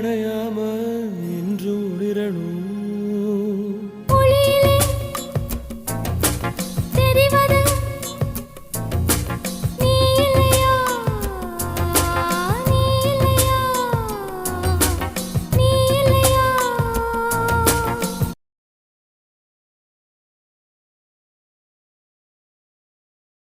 அணையாமல் என்று உளிரணும்